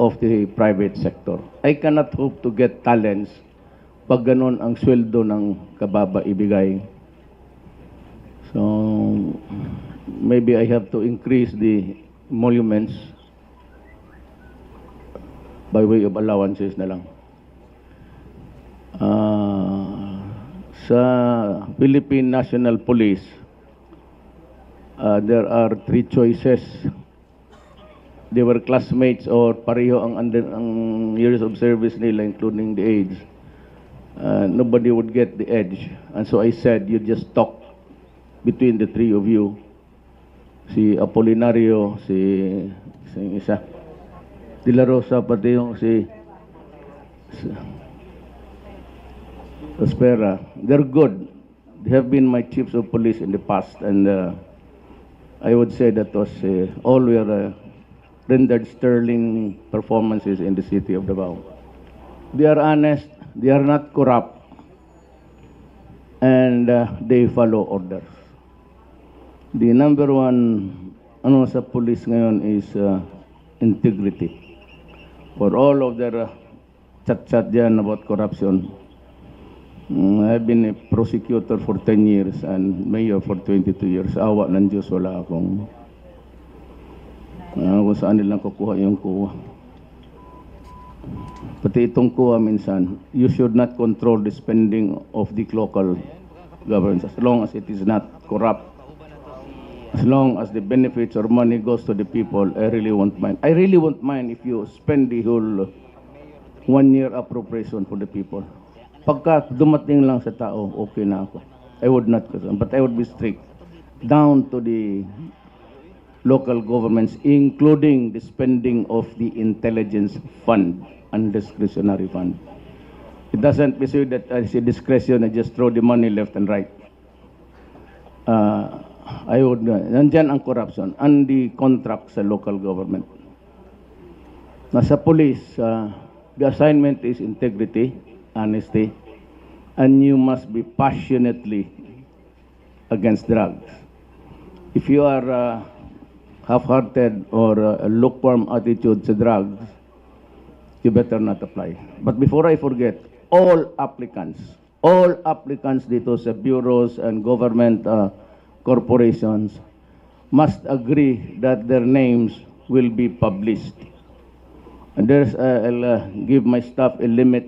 of the private sector. I cannot hope to get talents pag ganun ang sweldo ng kababa ibigay. So, maybe I have to increase the emoluments by way of allowances na lang. Ah, sa Philippine National Police, uh, there are three choices. They were classmates or pareho ang, under, ang years of service nila, including the age. Uh, nobody would get the edge. And so I said, you just talk between the three of you. Si Apolinario, si, si isa. De La Rosa, pati yung si, si Espera. They're good. They have been my chiefs of police in the past, and uh, I would say that was uh, all were uh, rendered sterling performances in the city of Davao. They are honest. They are not corrupt, and uh, they follow orders. The number one ano sa police ngayon is uh, integrity. For all of their uh, chat-chat dyan about corruption, Mm, I've been a prosecutor for 10 years and mayor for 22 years. Awa ng Diyos, wala akong ah, kung saan nilang kukuha yung kuha. Pati itong kuha minsan, you should not control the spending of the local governments as long as it is not corrupt. As long as the benefits or money goes to the people, I really won't mind. I really won't mind if you spend the whole one year appropriation for the people. Pagka dumating lang sa tao, okay na ako. I would not but I would be strict down to the local governments, including the spending of the intelligence fund and discretionary fund. It doesn't so that I say discretion, I just throw the money left and right. Uh, I would, uh, nandyan ang corruption and the contract sa local government. Nasa police, uh, the assignment is integrity, honesty, and you must be passionately against drugs. If you are uh, half-hearted or uh, lukewarm attitude to drugs, you better not apply. But before I forget, all applicants, all applicants dito sa bureaus and government uh, corporations must agree that their names will be published. And there's, uh, I'll uh, give my staff a limit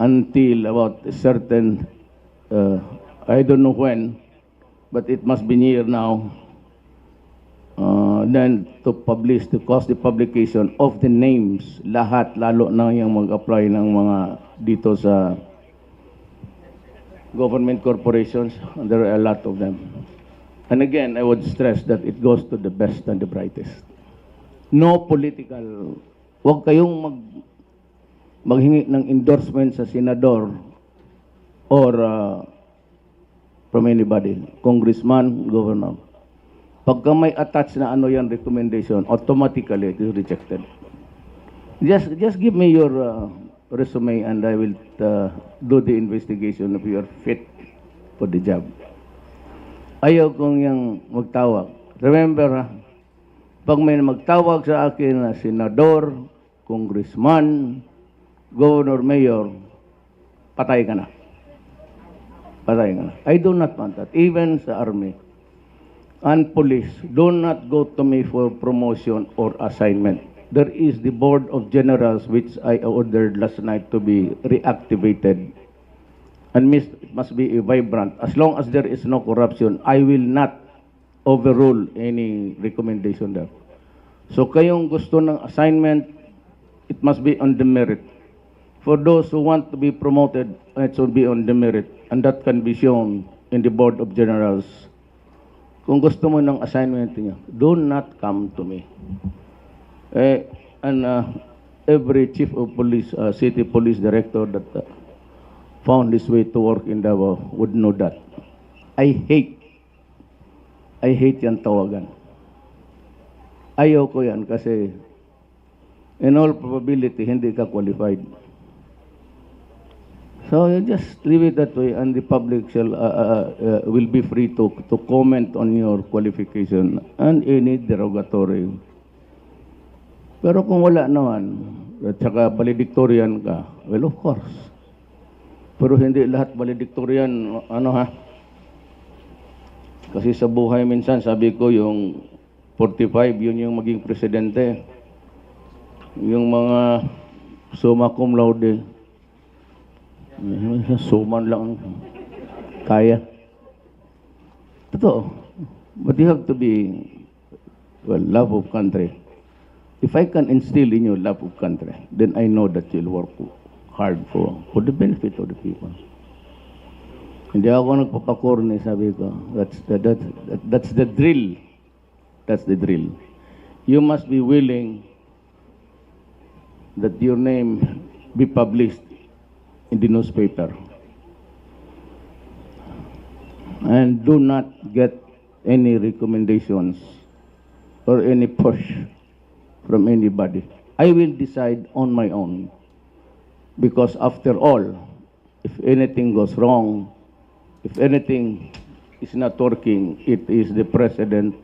until about a certain, uh, I don't know when, but it must be near now, then to publish, to cause the publication of the names, lahat, lalo na yung mag-apply ng mga dito sa government corporations, there are a lot of them. And again, I would stress that it goes to the best and the brightest. No political, huwag kayong mag maghingi ng endorsement sa senador or uh, from anybody, congressman, governor. Pagka may attach na ano yan recommendation, automatically it is rejected. Just just give me your uh, resume and I will uh, do the investigation if you are fit for the job. Ayaw kong yung magtawag. Remember, ha, pag may magtawag sa akin na senador, congressman, governor, mayor, patay ka na. Patay ka na. I do not want that. Even sa army and police, do not go to me for promotion or assignment. There is the board of generals which I ordered last night to be reactivated and must be vibrant. As long as there is no corruption, I will not overrule any recommendation there. So kayong gusto ng assignment, it must be on the merit. For those who want to be promoted, it should be on the merit. And that can be shown in the Board of Generals. Kung gusto mo ng assignment niyo, do not come to me. Eh, and uh, every chief of police, uh, city police director that uh, found his way to work in Davao would know that. I hate, I hate yan tawagan. Ayaw ko yan kasi in all probability, hindi ka qualified. So you just leave it that way, and the public shall uh, uh, uh, will be free to to comment on your qualification and any derogatory Pero kung wala naman, at saka valedictorian ka, well, of course. Pero hindi lahat valedictorian, ano ha? Kasi sa buhay minsan, sabi ko, yung 45, yun yung maging presidente. Yung mga summa cum laude, suman lang ang kaya. Totoo. But you have to be, well, love of country. If I can instill in you love of country, then I know that you'll work hard for, for the benefit of the people. Hindi ako nagpapakorne, sabi ko. That's the, that's, that, that's the drill. That's the drill. You must be willing that your name be published in the newspaper. And do not get any recommendations or any push from anybody. I will decide on my own. Because after all, if anything goes wrong, if anything is not working, it is the president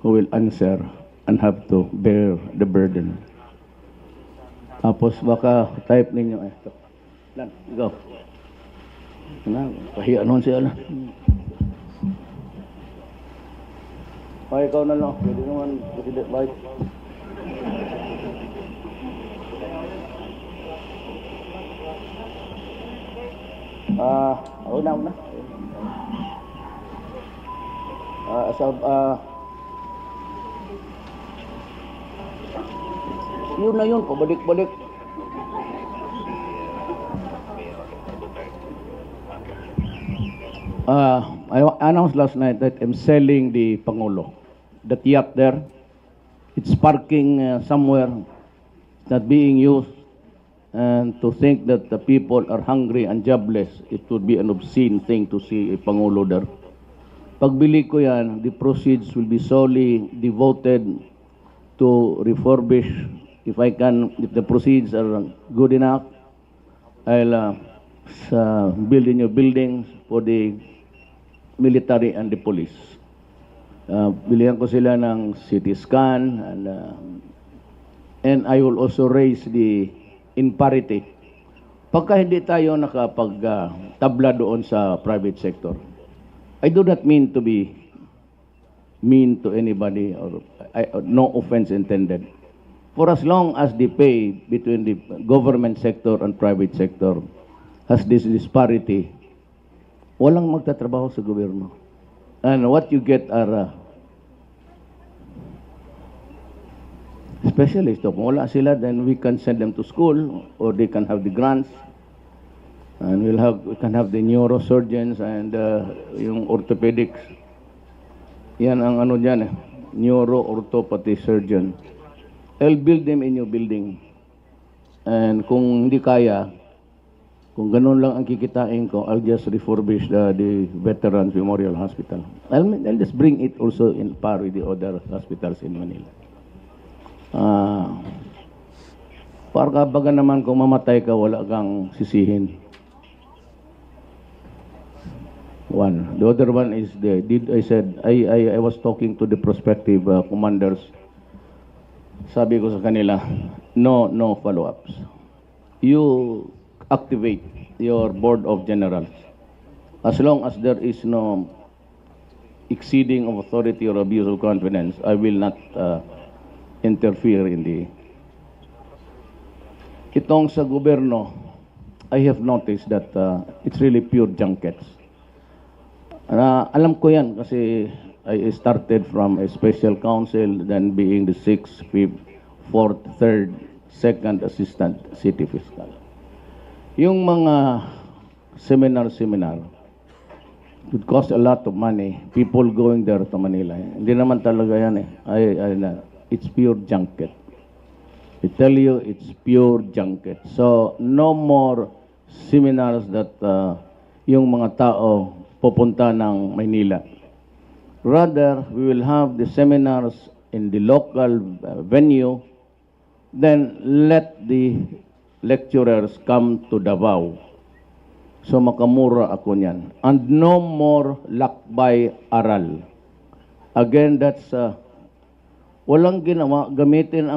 who will answer and have to bear the burden. Tapos baka type ninyo eh. Ito. Lan, go. Na, pahiya nun siya na. Ay, ikaw na lang. Pwede naman, President Vice. Ah, una, una. Ah, sa, ah, yun na yun, pabalik-balik. Uh, I announced last night that I'm selling the Pangulo. That yacht there, it's parking uh, somewhere, it's not being used. And to think that the people are hungry and jobless, it would be an obscene thing to see a Pangulo there. Pagbili ko yan, the proceeds will be solely devoted to refurbish. If I can, if the proceeds are good enough, I'll uh, sa build new buildings for the military and the police. Uh, bilihan ko sila ng CT scan and uh, and I will also raise the in parity. Pagka hindi tayo nakapag uh, doon sa private sector, I do not mean to be mean to anybody or I, no offense intended. For as long as the pay between the government sector and private sector has this disparity, walang magtatrabaho sa gobyerno. And what you get are uh, specialists. Kung wala sila, then we can send them to school or they can have the grants. And we'll have, we can have the neurosurgeons and uh, yung orthopedics. Yan ang ano dyan eh. Neuro-orthopathy surgeon. I'll build them in your building. And kung hindi kaya, kung ganun lang ang kikitain ko, I'll just refurbish the, the Veterans Memorial Hospital. I'll, I'll just bring it also in par with the other hospitals in Manila. Ah, para baga naman kung mamatay ka, wala kang sisihin. One. The other one is the, did I said, I, I, I was talking to the prospective uh, commanders. Sabi ko sa kanila, no, no follow-ups. You activate your board of generals. As long as there is no exceeding of authority or abuse of confidence, I will not uh, interfere in the... Itong sa gobyerno, I have noticed that uh, it's really pure junkets. Uh, alam ko yan kasi I started from a special counsel, then being the sixth, fifth, fourth, third, second assistant city fiscal. Yung mga seminar-seminar, would cost a lot of money. People going there to Manila. Hindi naman talaga yan eh. I, I, na- it's pure junket. I tell you, it's pure junket. So, no more seminars that uh, yung mga tao pupunta ng Maynila. Rather, we will have the seminars in the local uh, venue, then let the lecturers come to Davao. So makamura ako niyan. And no more lakbay aral. Again, that's uh, walang ginawa, gamitin ang